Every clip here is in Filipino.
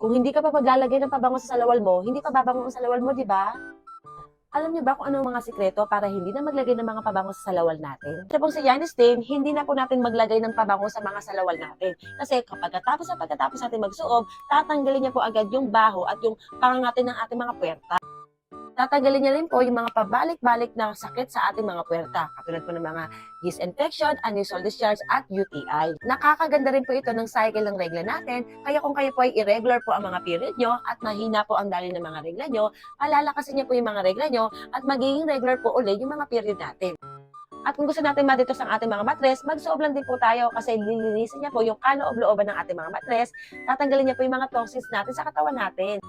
Kung hindi ka pa maglalagay ng pabango sa salawal mo, hindi pa babango ang salawal mo, di ba? Alam niyo ba kung ano ang mga sikreto para hindi na maglagay ng mga pabango sa salawal natin? Ito pong si Yanis din, hindi na po natin maglagay ng pabango sa mga salawal natin. Kasi kapag katapos sa pagkatapos natin magsuob, tatanggalin niya po agad yung baho at yung pangangatin ng ating mga puwerta. Tatanggalin niya rin po yung mga pabalik-balik na sakit sa ating mga puwerta, katulad po ng mga yeast infection, unusual discharge, at UTI. Nakakaganda rin po ito ng cycle ng regla natin, kaya kung kayo po ay irregular po ang mga period nyo at mahina po ang dali ng mga regla nyo, palalakasin niya po yung mga regla nyo at magiging regular po ulit yung mga period natin. At kung gusto natin maditos ang ating mga matres, magsuob lang din po tayo kasi lilinisin niya po yung kaloob-looban ng ating mga matres, tatanggalin niya po yung mga toxins natin sa katawan natin.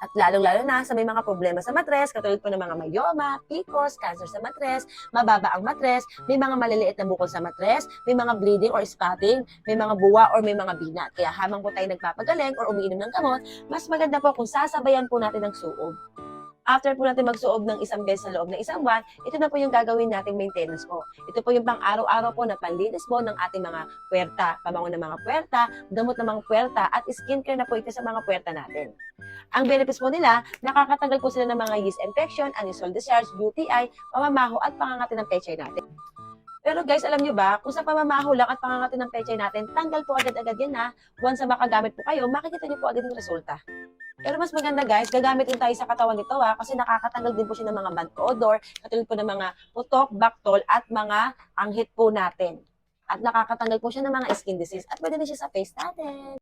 At lalong-lalo na sa may mga problema sa matres, katulad po ng mga myoma, PCOS, cancer sa matres, mababa ang matres, may mga maliliit na bukol sa matres, may mga bleeding or spotting, may mga buwa or may mga binat. Kaya habang po tayo nagpapagaling or umiinom ng gamot, mas maganda po kung sasabayan po natin ng suob. After po natin magsuob ng isang beses sa loob ng isang buwan, ito na po yung gagawin nating maintenance po. Ito po yung pang araw-araw po na panlinis po ng ating mga puwerta, pabango ng mga puwerta, gamot ng mga puwerta, at skincare na po ito sa mga puwerta natin. Ang benefits po nila, nakakatanggal po sila ng mga yeast infection, unusual discharge, UTI, pamamaho at pangangati ng pechay natin. Pero guys, alam nyo ba, kung sa pamamaho lang at pangangati ng pechay natin, tanggal po agad-agad yan ha. Once na makagamit po kayo, makikita nyo po agad yung resulta. Pero mas maganda guys, gagamit din tayo sa katawan nito ha, kasi nakakatanggal din po siya ng mga bad odor, katulad po ng mga putok, baktol, at mga anghit po natin. At nakakatanggal po siya ng mga skin disease at pwede din siya sa face natin.